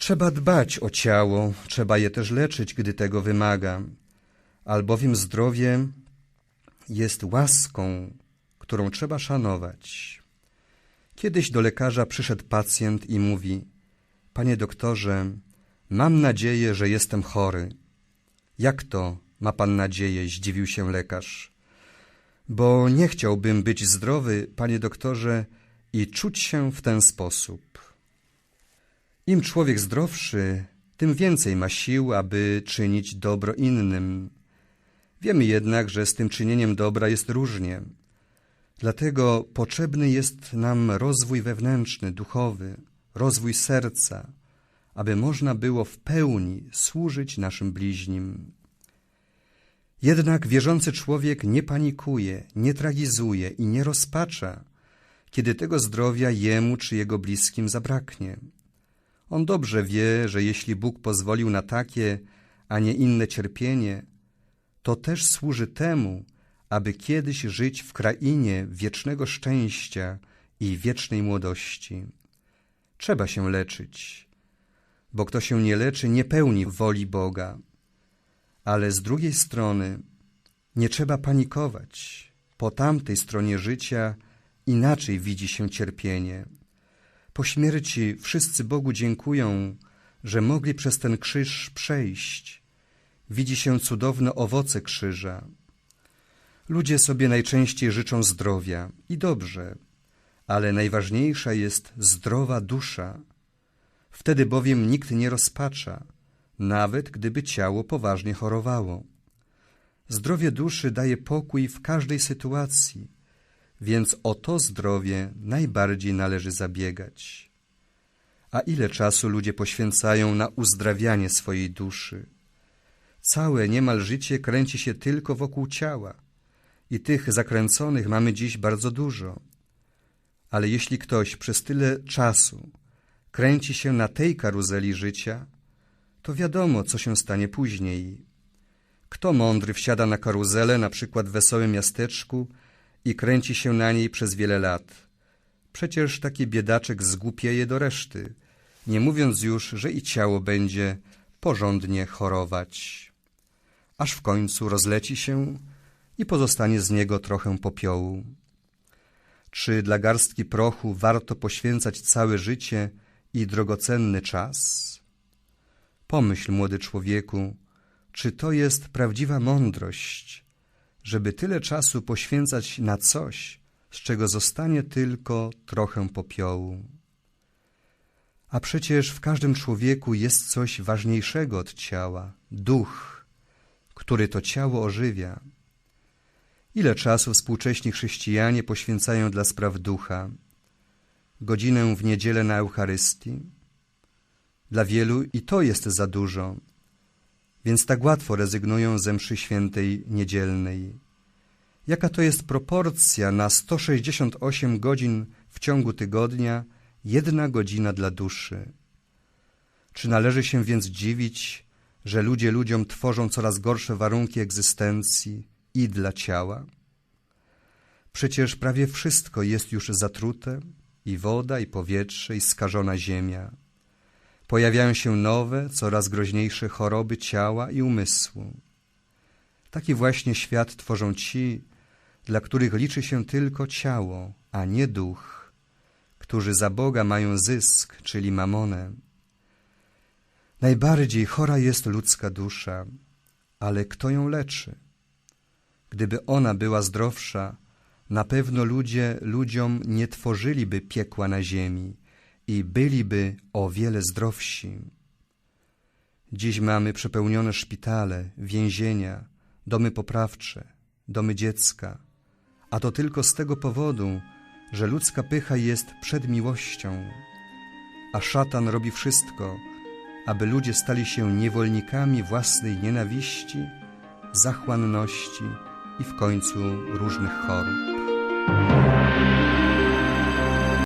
Trzeba dbać o ciało, trzeba je też leczyć, gdy tego wymaga, albowiem zdrowie jest łaską, którą trzeba szanować. Kiedyś do lekarza przyszedł pacjent i mówi: Panie doktorze, mam nadzieję, że jestem chory. Jak to ma pan nadzieję? zdziwił się lekarz. Bo nie chciałbym być zdrowy, panie doktorze, i czuć się w ten sposób. Im człowiek zdrowszy, tym więcej ma sił, aby czynić dobro innym. Wiemy jednak, że z tym czynieniem dobra jest różnie. Dlatego potrzebny jest nam rozwój wewnętrzny, duchowy, rozwój serca, aby można było w pełni służyć naszym bliźnim. Jednak wierzący człowiek nie panikuje, nie tragizuje i nie rozpacza, kiedy tego zdrowia jemu czy jego bliskim zabraknie. On dobrze wie, że jeśli Bóg pozwolił na takie, a nie inne cierpienie, to też służy temu, aby kiedyś żyć w krainie wiecznego szczęścia i wiecznej młodości. Trzeba się leczyć, bo kto się nie leczy, nie pełni woli Boga. Ale z drugiej strony nie trzeba panikować. Po tamtej stronie życia inaczej widzi się cierpienie. Po śmierci wszyscy Bogu dziękują, że mogli przez ten krzyż przejść. Widzi się cudowne owoce krzyża. Ludzie sobie najczęściej życzą zdrowia i dobrze, ale najważniejsza jest zdrowa dusza. Wtedy bowiem nikt nie rozpacza, nawet gdyby ciało poważnie chorowało. Zdrowie duszy daje pokój w każdej sytuacji, więc o to zdrowie najbardziej należy zabiegać. A ile czasu ludzie poświęcają na uzdrawianie swojej duszy? Całe niemal życie kręci się tylko wokół ciała i tych zakręconych mamy dziś bardzo dużo. Ale jeśli ktoś przez tyle czasu kręci się na tej karuzeli życia, to wiadomo, co się stanie później. Kto mądry wsiada na karuzelę, na przykład w wesołym miasteczku, i kręci się na niej przez wiele lat? Przecież taki biedaczek zgłupieje do reszty, nie mówiąc już, że i ciało będzie porządnie chorować. Aż w końcu rozleci się i pozostanie z niego trochę popiołu. Czy dla garstki prochu warto poświęcać całe życie i drogocenny czas? Pomyśl, młody człowieku, czy to jest prawdziwa mądrość, żeby tyle czasu poświęcać na coś, z czego zostanie tylko trochę popiołu. A przecież w każdym człowieku jest coś ważniejszego od ciała duch, który to ciało ożywia. Ile czasu współcześni chrześcijanie poświęcają dla spraw ducha? Godzinę w niedzielę na Eucharystii? Dla wielu i to jest za dużo, więc tak łatwo rezygnują ze mszy świętej niedzielnej. Jaka to jest proporcja na 168 godzin w ciągu tygodnia, jedna godzina dla duszy? Czy należy się więc dziwić, że ludzie ludziom tworzą coraz gorsze warunki egzystencji i dla ciała? Przecież prawie wszystko jest już zatrute, i woda, i powietrze, i skażona ziemia. Pojawiają się nowe, coraz groźniejsze choroby ciała i umysłu. Taki właśnie świat tworzą ci, dla których liczy się tylko ciało, a nie duch, którzy za Boga mają zysk, czyli mamonę. Najbardziej chora jest ludzka dusza, ale kto ją leczy? Gdyby ona była zdrowsza, na pewno ludzie ludziom nie tworzyliby piekła na ziemi i byliby o wiele zdrowsi. Dziś mamy przepełnione szpitale, więzienia, domy poprawcze, domy dziecka, a to tylko z tego powodu, że ludzka pycha jest przed miłością, a szatan robi wszystko, aby ludzie stali się niewolnikami własnej nienawiści, zachłanności i w końcu różnych chorób.